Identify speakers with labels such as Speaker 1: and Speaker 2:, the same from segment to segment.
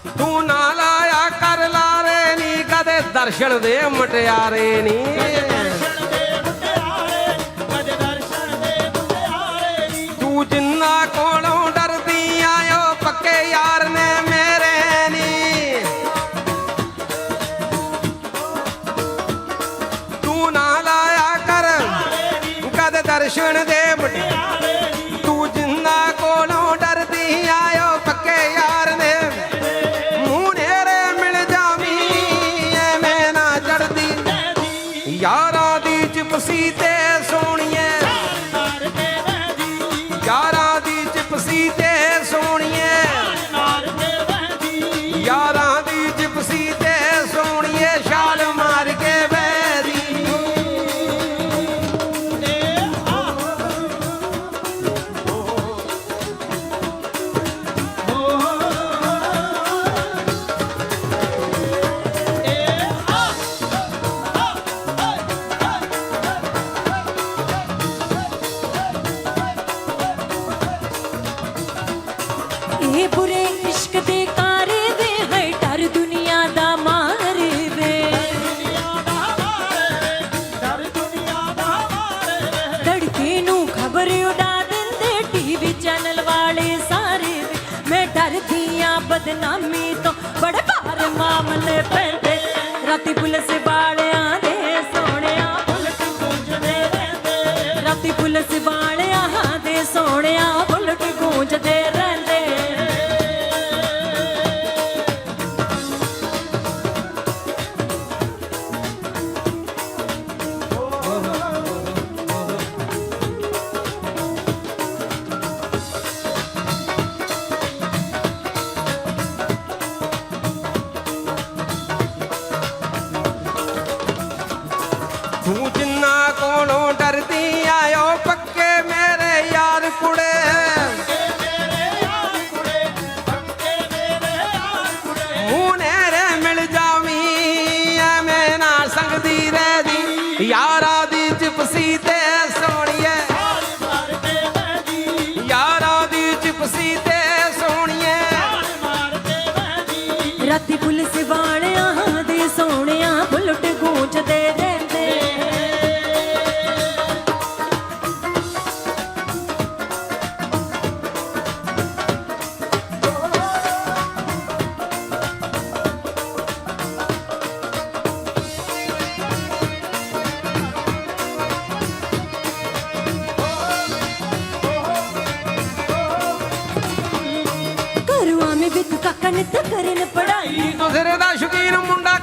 Speaker 1: ਤੂੰ ਨਾ ਲਾਇਆ ਕਰ ਲਾਰੇ ਨੀ ਕਦੇ ਦਰਸ਼ਨ ਦੇ ਮਟਿਆਰੇ ਨੀ।
Speaker 2: ਦੀ
Speaker 3: ਇਹ ਬੁਰੇ ਇਸ਼ਕ ਦੇ ਕਾਰੇ ਵੇ ਹੈ, ਡਰ ਦੁਨੀਆ ਦਾ ਮਾਰੇ ਵੇ। ਧੜਕੇ ਨੂੰ ਖਬਰ ਉਡਾ ਦਿੰਦੇ ਟੀਵੀ ਚੈਨਲ ਵਾਲੇ ਸਾਰੇ ਮੈਂ ਡਰਦੀ ਆਂ ਬਦਨਾਮੀ ਤੋਂ, ਬੜੇ ਭਾਰ ਮਾਮਲੇ ਪੈਂਦੇ। ਰਾਤੀ ਪੁਲਿਸ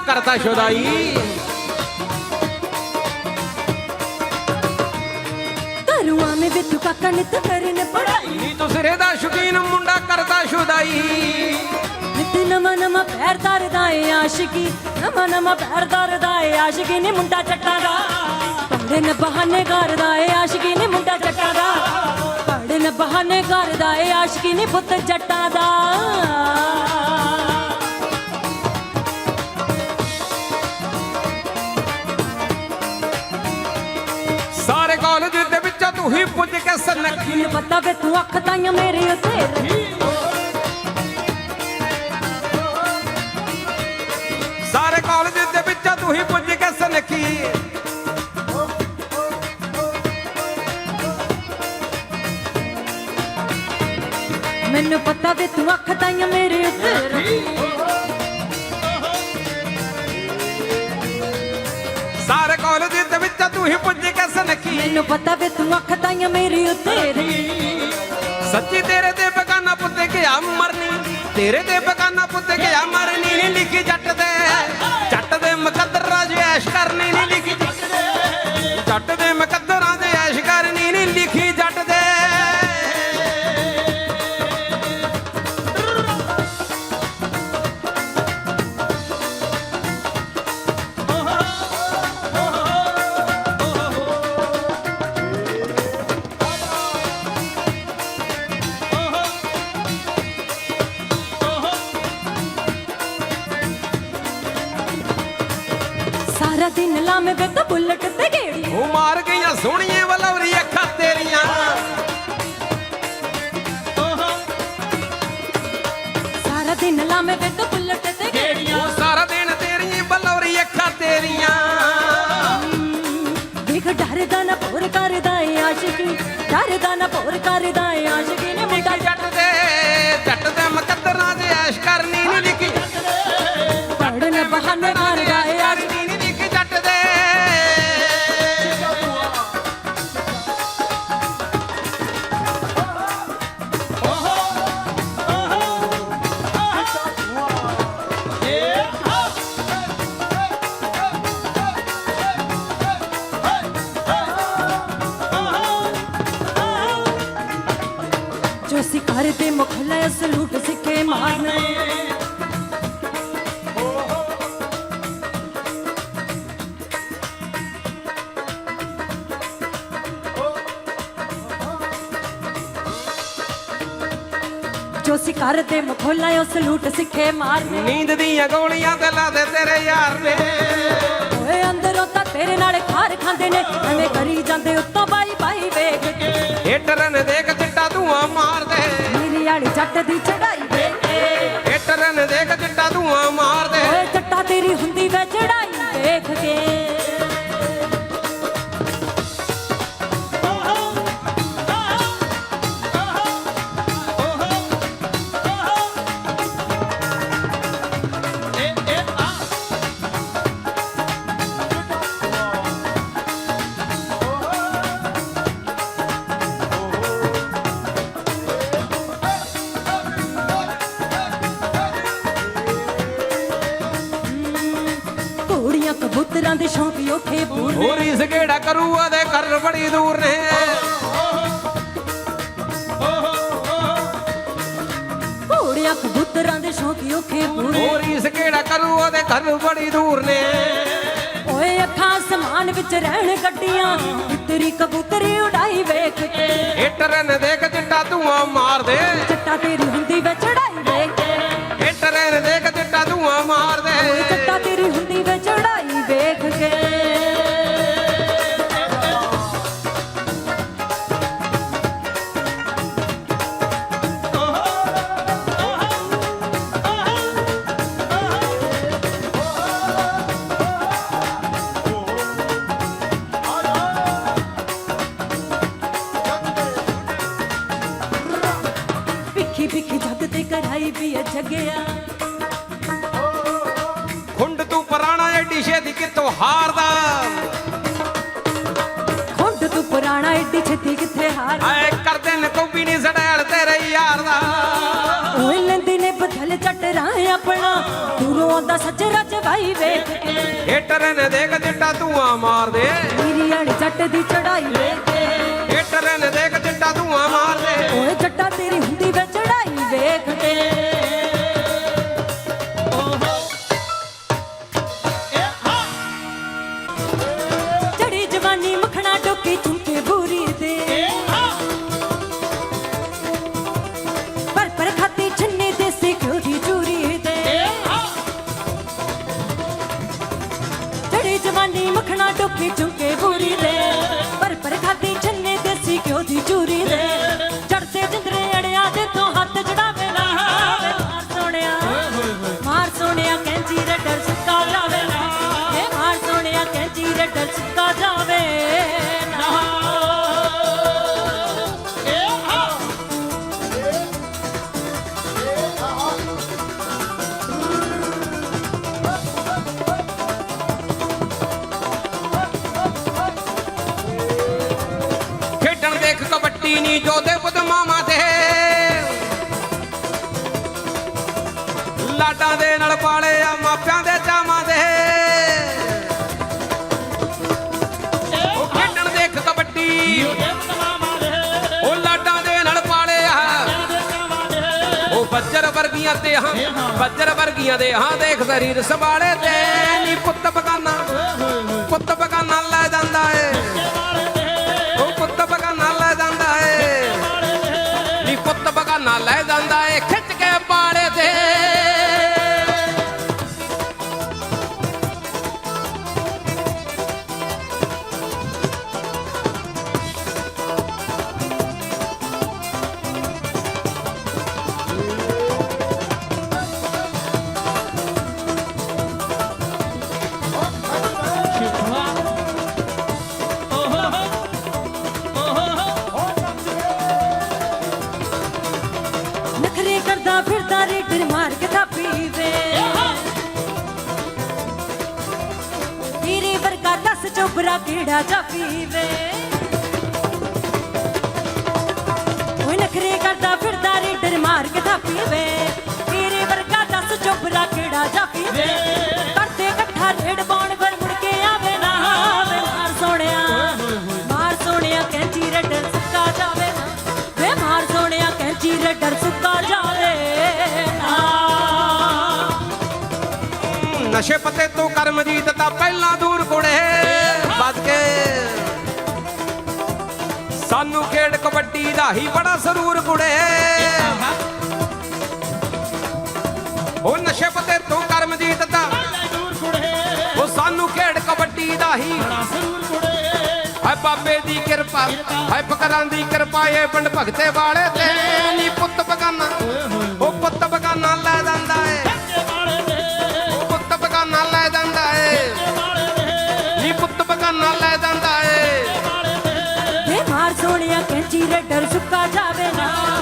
Speaker 1: ਕਰਦਾ ਸ਼ੁਦਾਈ।
Speaker 3: ਘਰੋਂ ਆਵੇਂ ਵੀ ਤੂੰ ਕਾਕਾ ਨਿਤ ਕਰਨ ਪੜਾਈ
Speaker 1: ਨੀ ਦੂਸਰੇ ਦਾ ਸ਼ੌਕੀਨ ਮੁੰਡਾ ਕਰਦਾ ਸ਼ੁਦਾਈ।
Speaker 3: ਨਿਤ ਨਵਾਂ ਨਵਾਂ ਪੈਰ ਧਰਦਾ ਏ ਆਸ਼ਕੀ। ਨਵਾਂ ਨਵਾਂ ਪੈਰ ਧਰਦਾ ਏ ਆਸ਼ਕੀ ਨੇ ਮੁੰਡਾ ਚੱਟਾਂ ਦਾ। ਪੜੇ ਨ ਬਹਾਨੇ ਕਰਦਾ ਏ ਆਸ਼ਕੀ ਨੇ ਮੁੰਡਾ ਚੱਟਾਂ ਦਾ। ਪੜੇ ਨ ਬਹਾਨੇ ਕਰਦਾ ਏ ਆਸ਼ਕੀ ਨੇ ਪੁੱਤ ਜੱਟਾਂ ਦਾ।
Speaker 1: ਤੂੰ ਹੀ ਪੁੱਜ ਕੇ ਸਨਖੀ
Speaker 3: ਮੈਨੂੰ ਪਤਾ ਵੇ ਤੂੰ ਅੱਖ ਤਾਈਆਂ ਮੇਰੇ ਉੱਤੇ
Speaker 1: ਸਾਰੇ ਕਾਲਜ ਦੇ ਵਿੱਚ ਤੂੰ ਹੀ ਪੁੱਜ ਕੇ ਸਨਖੀ।
Speaker 3: ਮੈਨੂੰ ਪਤਾ ਵੇ ਤੂੰ ਅੱਖ ਤਾਈਆਂ ਮੇਰੇ ਉੱਤੇ
Speaker 1: ਸਾਰੇ ਕਾਲਜ ਵਿੱਚ ਤੂੰ ਹੀ ਪੁੱਜ ਕੇ ਸਨਖੀ
Speaker 3: ਮੈਨੂੰ ਪਤਾ ਵੇ ਤੂੰ ਅੱਖ ਤਾਈਆਂ ਮੇਰੇ ਉੱਤੇ
Speaker 1: ਸੱਚੀ ਤੇਰੇ ਤੇ ਬਗਾਨਾ ਪੁੱਤੇ ਗਿਆ ਮਰਨੀ ਤੇਰੇ ਤੇ ਬਗਾਨਾ ਪੁੱਤੇ ਗਿਆ ਮਰਨੀ ਸੋਹਣੀਏ ਵਲਵਰੀ ਅੱਖਾਂ ਤੇਰੀਆਂ।
Speaker 3: ਸਾਰਾ ਦਿਨ ਲਾਵੇਂ ਵੇ ਤੂੰ ਬੁਲਟ ਤੇ ਗੇੜੀਆਂ।
Speaker 1: ਉਹ ਸਾਰਾ ਦਿਨ ਬਲੌਰੀ ਅੱਖਾਂ ਤੇਰੀਆਂ।
Speaker 3: ਵੇਖ ਡਰਦਾ ਨਾ ਪੋਰ ਕਰਦਾ ਏ ਆਸ਼ਿਕੀ। ਡਰਦਾ ਨਾ ਪੋਰ ਕਰਦਾ ਏ ਆਸ਼ਿਕੀ। ਨੇ ਮੁੰਡਾ ਜੋ ਸਿਕਾਰ ਤੇ ਮੁਖਲਾ ਸਲੂਟ ਸਿੱਕੇ ਮਾਰਨੇ। ਜੋ ਸਿਕਾਰ ਤੇ ਮੁਖਲਾ ਸਲੂਟ ਸਿੱਕੇ ਮਾਰਨੇ।
Speaker 1: ਨੀਂਦ ਦੀਆਂ ਗੋਲੀਆਂ ਤੇ ਲਾ ਦੇ ਤੇਰੇ ਯਾਰ ਨੇ।
Speaker 3: ਓਏ ਅੰਦਰੋਂ ਤਾਂ ਤੇਰੇ ਨਾਲ ਖਾਰ ਖਾਂਦੇ ਨੇ। ਐਵੇਂ ਕਰੀ ਜਾਂਦੇ ਉੱਤੋਂ ਬਾਈ ਬਾਈ ਵੇਖ ਕੇ।
Speaker 1: ਹੀਟਰ ਨੇ ਦੇਖ
Speaker 3: ਮੇਰੀ ਵਾਲੀ ਜੱਟ ਦੀ ਚੜਾਈ ਕਬੂਤਰਾਂ ਦੇ ਸ਼ੌਂਕ ਉਠੇ ਪੂਰ
Speaker 1: ਹੋਰ ਇਸ ਕਿਹੜਾ ਕਰੂ ਉਹਦੇ ਘਰ ਬੜੀ ਦੂਰ ਨੇ।
Speaker 3: ਘੋੜੀਆਂ ਕਬੂਤਰਾਂ ਦੇ ਸ਼ੌਂਕ ਉਠੇ ਪੂਰ
Speaker 1: ਹੋਰ ਇਸ ਕਿਹੜਾ ਕਰੂ ਉਹਦੇ ਘਰ ਬੜੀ ਦੂਰ ਨੇ।
Speaker 3: ਓਏ ਅੱਖਾਂ ਸਮਾਨ ਵਿੱਚ ਰਹਿਣ ਗੱਡੀਆਂ ਤੇਰੀ ਕਬੂਤਰੀ ਉਡਾਈ ਵੇਖ ਕੇ।
Speaker 1: ਹੀਟਰ ਨੇ ਦੇਖ ਚਿੱਟਾ ਧੂਆਂ ਮਾਰਦੇ
Speaker 3: ਜੱਟਾ ਤੇਰੀ ਹੁੰਦੀ ਵੇ ਚੜਾਈ ਵੇਖ ਕੇ।
Speaker 1: ਹੀਟਰ ਨੇ ਦੇਖ ਚਿੱਟਾ ਧੂਆਂ ਮਾਰਦੇ ਆਏ ਕਰਦੇ ਨੇ ਕੋਈ ਨਹੀਂ ਸੜੈਲ ਤੇਰੇ ਯਾਰ ਦਾ।
Speaker 3: ਓਏ ਲੈਂਦੀ ਨੇ ਬਦਲ ਚੱਟ ਰਾਂ ਆਪਣਾ। ਦੂਰੋਂ ਆਉਂਦਾ ਸੱਜਰਾ ਜਵਾਈ ਵੇਖ ਕੇ।
Speaker 1: ਹੀਟਰ ਨੇ ਦੇਖ ਚਿੱਟਾ ਧੂਆਂ ਮਾਰਦੇ।
Speaker 3: ਮੇਰੀ ਵਾਲੀ ਜੱਟ ਦੀ ਚੜਾਈ ਵੇਖ ਕੇ।
Speaker 1: ਹੀਟਰ ਨੇ ਦੇਖ ਚਿੱਟਾ ਧੂਆਂ ਮਾਰਦੇ।
Speaker 3: ਓਏ ਜੱਟਾ ਤੇਰੀ ਹੁੰਦੀ ਵੇ ਚੜਾਈ ਵੇਖ ਕੇ।
Speaker 1: ਮਾਪਿਆਂ ਦੇ ਚਾਵਾਂ ਦੇ। ਉਹ ਖੇਡਣ ਦੇਖ ਕਬੱਡੀ। ਉਹ ਲਾਡਾਂ ਦੇ ਨਾਲ ਪਾਲੇ ਉਹ ਬੱਜਰ ਵਰਗੀਆਂ ਤੇ ਹਾਂ, ਬੱਜਰ ਵਰਗੀਆਂ ਦੇ ਹਾਂ, ਦੇਖ ਸਰੀਰ ਸੰਭਾਲੇ ਤੇ ਨੀ ਪੁੱਤ ਬਗਾਨਾ। ਪੁੱਤ ਬਗਾਨਾ ਲੈ ਜਾਂਦਾ ਏ। ਉਹ ਪੁੱਤ ਬਗਾਨਾ ਲੈ ਜਾਂਦਾ ਏ। ਨੀ ਪੁੱਤ ਬਗਾਨਾ ਲੈ ਜਾਂਦਾ ਏ।
Speaker 3: ਚੋਬਰਾ ਕੀੜਾ ਜਾ ਪੀਵੇ। ਓਏ ਨਖਰੇ ਕਰਦਾ ਫਿਰਦਾ, ਰੇਡਰ ਮਾਰ ਕੇ ਥਾਪੀ ਵੇ ਤੇਰੇ ਵਰਗਾ ਦੱਸ ਚੋਬਰਾ ਕੀੜਾ ਜਾ ਪੀਵੇ। ਕਰਦੇ ਇਕੱਠਾ ਰੇਡ ਪਾਉਣ ਫਿਰ ਮੁੜ ਕੇ ਆਵੇ ਨਾ ਵੇ ਮਾਰ ਸੋਹਣਿਆ ਮਾਰ ਸੋਹਣਿਆ, ਕੈਂਚੀ ਰੇਡਰ ਸੁੱਕਾ ਜਾਵੇ ਨਾ। ਵੇ ਮਾਰ ਸੋਹਣਿਆ, ਕੈਂਚੀ ਰੇਡਰ ਸੁੱਕਾ ਜਾਵੇ ਨਾ।
Speaker 1: ਨਸ਼ੇ ਪੱਤੇ ਤੋਂ ਕਰਮਜੀਤ ਤਾਂ ਪਹਿਲਾਂ ਸਾਨੂੰ ਖੇਡ ਕਬੱਡੀ ਦਾ ਹੀ ਬੜਾ ਸਰੂਰ ਕੁੜੇ ਉਹ ਨਸ਼ੇ ਪਤੇ ਤੂੰ ਕਰਮਜੀਤ ਤਾਂ
Speaker 2: ਲੈ
Speaker 1: ਉਹ ਸਾਨੂੰ ਖੇਡ ਕਬੱਡੀ ਦਾ ਹੀ
Speaker 2: ਬੜਾ ਸਰੂਰ ਕੁੜੇ
Speaker 1: ਹੈ ਬਾਬੇ ਦੀ ਕਿਰਪਾ ਹੈ ਫਕਰਾਂ ਦੀ ਕਿਰਪਾ, ਇਹ ਪਿੰਡ ਭਗਤੇ ਵਾਲੇ ਤੇ। ਨੀ ਪੁੱਤ ਬਗਾਨਾ, ਉਹ ਪੁੱਤ ਬਗਾਨਾ
Speaker 3: ਸੋਹਣਿਆ ਕੈਂਚੀ ਸੁੱਕਾ ਜਾਵੇ ਨਾ।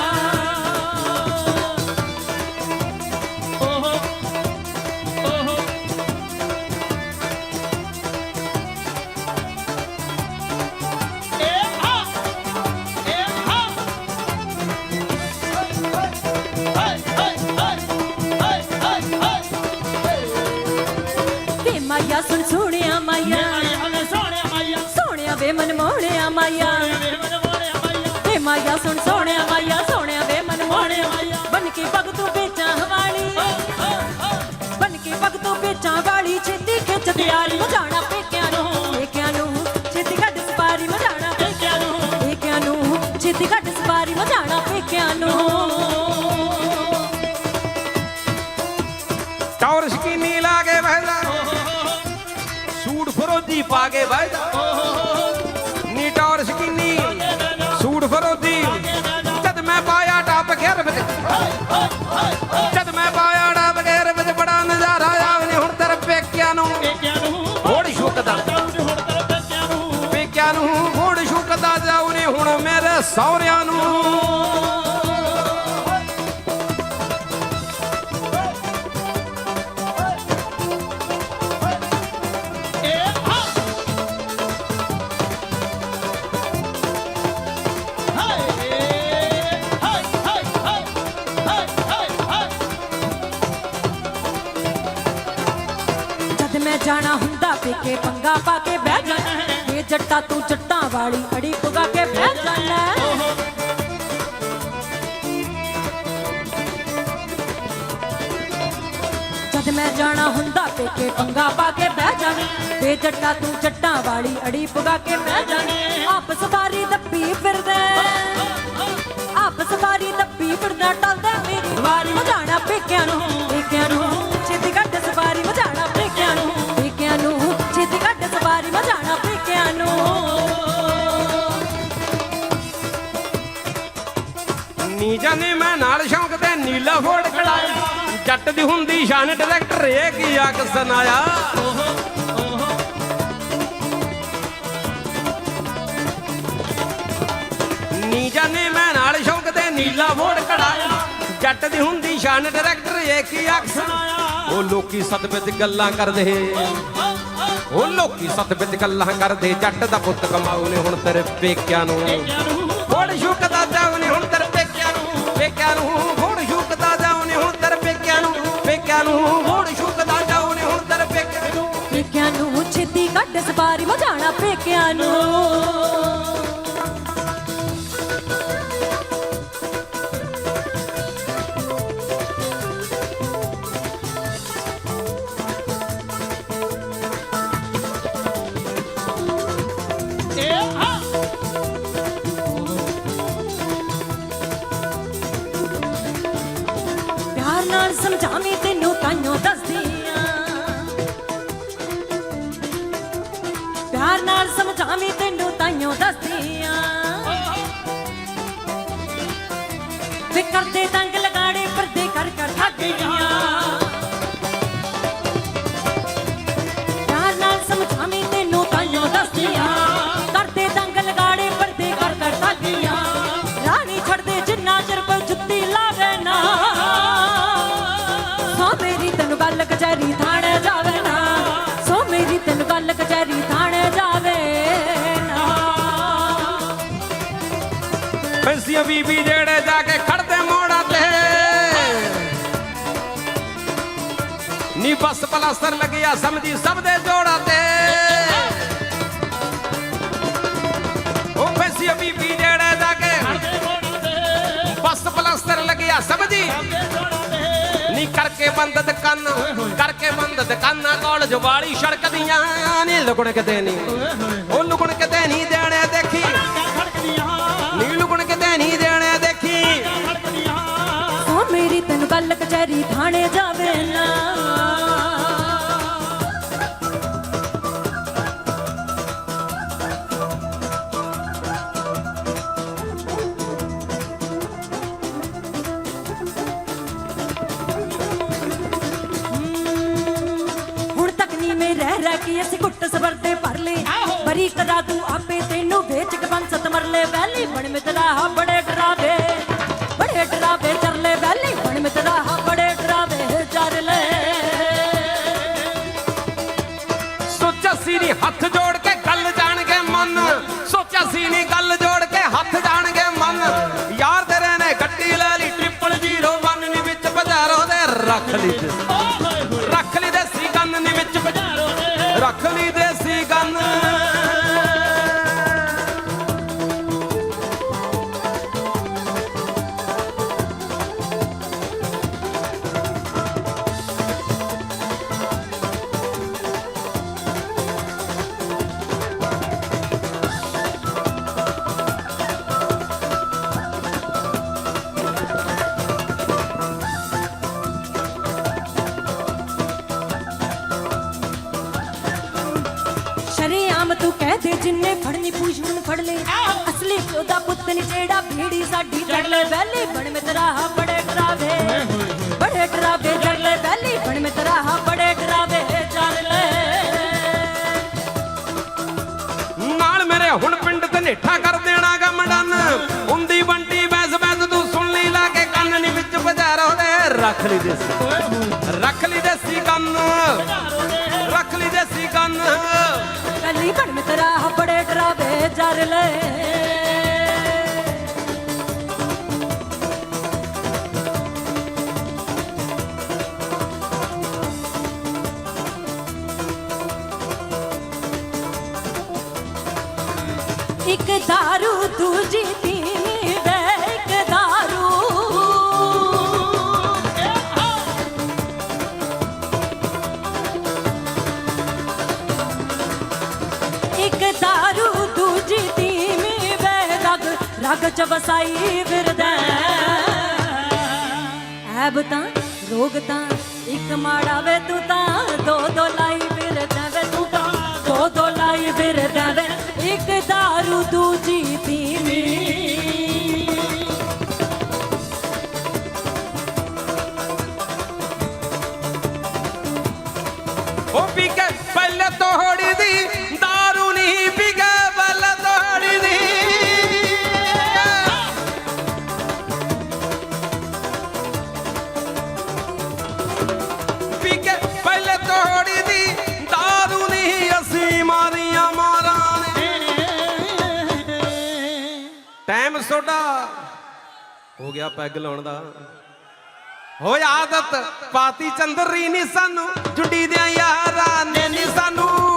Speaker 3: ਕੇ ਪਗ ਤੂੰ ਵੇਚਾਂ ਹਵਾਲੀ। ਬਨ ਕੇ ਪਗ ਤੂੰ ਵੇਚਾਂ ਵਾਲੀ ਛੇਤੀ ਖਿੱਚ ਤਿਆਰੀ। ਮਜਾਣਾ ਪੇਕਿਆਂ ਨੂੰ ਪੇਕਿਆਂ ਨੂੰ ਛੇਤੀ ਕੱਢ ਸਪਾਰੀ ਮਜਾਣਾ
Speaker 2: ਕਿਆ ਨੂੰ।
Speaker 3: ਪੇਕਿਆਂ ਨੂੰ ਛੇਤੀ ਕੱਢ ਸਪਾਰੀ ਮਜਾਣਾ ਪੇਕਿਆਂ ਨੂੰ।
Speaker 1: ਟੌਰ ਸ਼ਕੀਨੀ ਲਾ ਕੇ ਬਹਿਦਾ ਸੂਟ ਫਰੋਜੀ ਪਾ ਕੇ ਬਹਿਦਾ ਮੇਰੇ ਨੂੰ।
Speaker 3: ਜਦ ਮੈਂ ਜਾਣਾ ਹੁੰਦਾ ਪੇਕੇ ਪੰਗਾ ਪਾ ਕੇ ਬਹਿ ਜਾਣਾ ਇਹ ਜੱਟਾ ਤੂੰ ਜਾਣਾ ਹੁੰਦਾ ਪੇਕੇ ਪੰਗਾ ਪਾ ਕੇ ਬਹਿ ਜਾਣਾ। ਤੇ ਜੱਟਾ ਤੂੰ ਜੱਟਾਂ ਵਾਲੀ ਅੜੀ ਪੁਗਾ ਕੇ ਬਹਿ ਜਾਣਾ। ਆਪਸ ਵਾਰੀ ਦੱਪੀ ਫਿਰਦਾ ਆਪਸ ਵਾਰੀ ਦੱਪੀ ਫਿਰਦਾ, ਟਲਦਾ ਮੇਰੀ ਵਾਰੀ। ਮਜਾਣਾ ਪੇਕਿਆਂ ਨੂੰ ਪੇਕਿਆਂ ਨੂੰ, ਛੇਤੀ ਕੱਢ ਸਵਾਰੀ ਮਜਾਣਾ ਪੇਕਿਆਂ ਨੂੰ। ਪੇਕਿਆਂ ਨੂੰ, ਛੇਤੀ ਕੱਢ ਸਵਾਰੀ ਮਜਾਣਾ ਪੇਕਿਆਂ ਨੂੰ।
Speaker 1: ਨੀ ਜਾਨੇ ਮੈਂ ਨਾਲ ਸ਼ੌਂਕ ਤੇ ਨੀਲਾ ਫੋੜ ਕਢਾਇਆ। ਜੱਟ ਦੀ ਹੁੰਦੀ ਸ਼ਾਨ ਡਾਇਰੈਕਟਰ ਇਹ ਕੀ ਆਖ ਸੁਨਾਇਆ ਨੀ ਜਾਨੇ ਮੈਂ ਨਾਲ ਸ਼ੌਂਕ ਤੇ ਨੀਲਾ ਫੋੜ ਕਢਾਇਆ। ਜੱਟ ਦੀ ਹੁੰਦੀ ਸ਼ਾਨ ਡਾਇਰੈਕਟਰ ਇਹ ਕੀ ਆਖ ਸੁਨਾਇਆ ਉਹ ਲੋਕੀ ਸਤ ਵਿੱਚ ਗੱਲਾਂ ਕਰਦੇ। ਉਹ ਲੋਕੀ ਸਤ ਵਿੱਚ ਗੱਲਾਂ ਕਰਦੇ। ਜੱਟ ਦਾ ਪੁੱਤ ਕਮਾਉ ਨੇ ਹੁਣ ਤੇਰੇ ਪੇਕਿਆਂ ਨੂੰ। ਫੋੜ ਸ਼ੁਕਦਾ ਜਾਉਨੇ ਹੁਣ ਤੇਰੇ ਪੇਕਿਆਂ ਨੂੰ। ਪੇਕਿਆਂ ਨੂੰ ਪੇਕਿਆਂ ਨੂੰ ਫੋੜ ਸ਼ੁਕਦਾ ਜਾਉਨੇ ਹੁਣ ਤੇਰੇ ਪੇਕਿਆਂ ਨੂੰ।
Speaker 3: ਪੇਕਿਆਂ ਨੂੰ ਛੇਤੀ ਕੱਢ ਸਵਾਰੀ ਮਜਾਣਾ ਪੇਕਿਆਂ ਨੂੰ।
Speaker 1: ਬੀਬੀ ਜਿਹੜੇ ਜਾ ਕੇ ਖੜਦੇ ਮੋੜਾਂ ਤੇ। ਨੀ ਬਸ ਪਲਾਸਟਰ ਲੱਗਿਆ ਸਮਝੀ ਸਭ ਦੇ ਜੋੜਾਂ ਤੇ। ਉਹ ਫੈਸੀ ਬੀਬੀ ਜਿਹੜੇ ਜਾ ਕੇ ਬਸ ਪਲਾਸਟਰ ਲੱਗਿਆ ਸਮਝੀ। ਨੀ ਕਰਕੇ ਬੰਦ ਦੁਕਾਨ, ਕਰਕੇ ਬੰਦ ਦੁਕਾਨਾਂ ਕੋਲ ਜਵਾਲੀ ਸੜਕ ਦੀਆਂ। ਨੀ ਲੁਕਣ ਕਿਤੇ ਨਹੀਂ ਉਹ ਲੁਕਣ ਕਿਤੇ ਨਹੀਂ
Speaker 3: ਗੱਲ ਕਚਹਿਰੀ ਥਾਣੇ ਜਾਵੇ ਨਾ। ਹੁਣ ਤੱਕ ਨੀ ਮੈਂ ਰਹਿ ਕੇ ਅਸੀਂ ਕੁੱਟ ਸਬਰ ਤੇ ਭਰ ਲੇ
Speaker 2: ਆਹੋ।
Speaker 3: ਬਰੀ ਕਰਾ ਤੂੰ ਆਪੇ ਤੈਨੂੰ ਵੇਚ ਕੇ ਬੰਸਤ ਮਰ ਲੈ ਵੈਲੀ ਬਣ ਮਿਤਰਾ ਬੜੇ
Speaker 1: ਰੱਖ ਲਈ ਤੇ
Speaker 2: ਓ ਹੋਏ
Speaker 1: ਰੱਖ ਲਈ ਦੇਸੀ ਗੰਨ ਨੀ ਵਿੱਚ ਬਾਜ਼ਾਰ
Speaker 2: ਯਾਰੋ ਦੇ
Speaker 1: ਰੱਖ ਲਈ
Speaker 3: ਜਿੰਨੇ ਫੜਨੀ ਪੂਛ ਹੁਣ ਫੜ ਲੈ। ਅਸਲੀ ਉਹਦਾ ਪੁੱਤ ਨੀ ਜਿਹੜਾ ਭੀੜੀ ਸਾਡੀ ਜੜ ਲੈ। ਵੈਲੀ ਬਣ ਮਿਤਰਾ ਬੜੇ ਡਰਾਵੇ। ਬੜੇ ਡਰਾਵੇ ਜੜ ਲੈ। ਵੈਲੀ ਬਣ ਮਿਤਰਾ ਬੜੇ ਡਰਾਵੇ। ਜੜ ਲੈ।
Speaker 1: ਨਾਲ ਮੇਰੇ ਹੁਣ ਪਿੰਡ ਤੇ ਨੇਠਾ ਕਰ ਦੇਣਾ ਗਾ ਮੰਡਨ। ਹੁੰਦੀ ਬੰਟੀ ਬੈਸ ਬੈਸ ਤੂੰ ਸੁਣ ਲਈ ਲਾ ਕੇ ਕੰਨ ਨੀ ਵਿੱਚ ਬਾਜ਼ਾਰੋਂ ਦੇ ਰੱਖ ਲਈ ਦੇਸੀ।
Speaker 3: ਕੱਲੀ ਬਣ ਮਿਤਰਾ ਬੜੇ ਡਰਾਵੇ ਜੜ ਲੈ ਰਗ ਚ ਵਸਾਈ ਫਿਰਦਾ। ਐਬ ਤਾਂ ਰੋਗ ਤਾਂ ਇੱਕ ਮਾੜਾ ਵੇ ਤੂੰ ਤਾਂ
Speaker 1: ਪੈਗ ਲਾਉਣ ਦਾ। ਹੋ ਆਦਤ ਪਾਤੀ ਚੰਦਰੀ ਨੀ ਸਾਨੂੰ ਜੁੰਡੀ ਦਿਆਂ ਯਾਰਾਂ ਨੇ ਨੀ ਸਾਨੂੰ।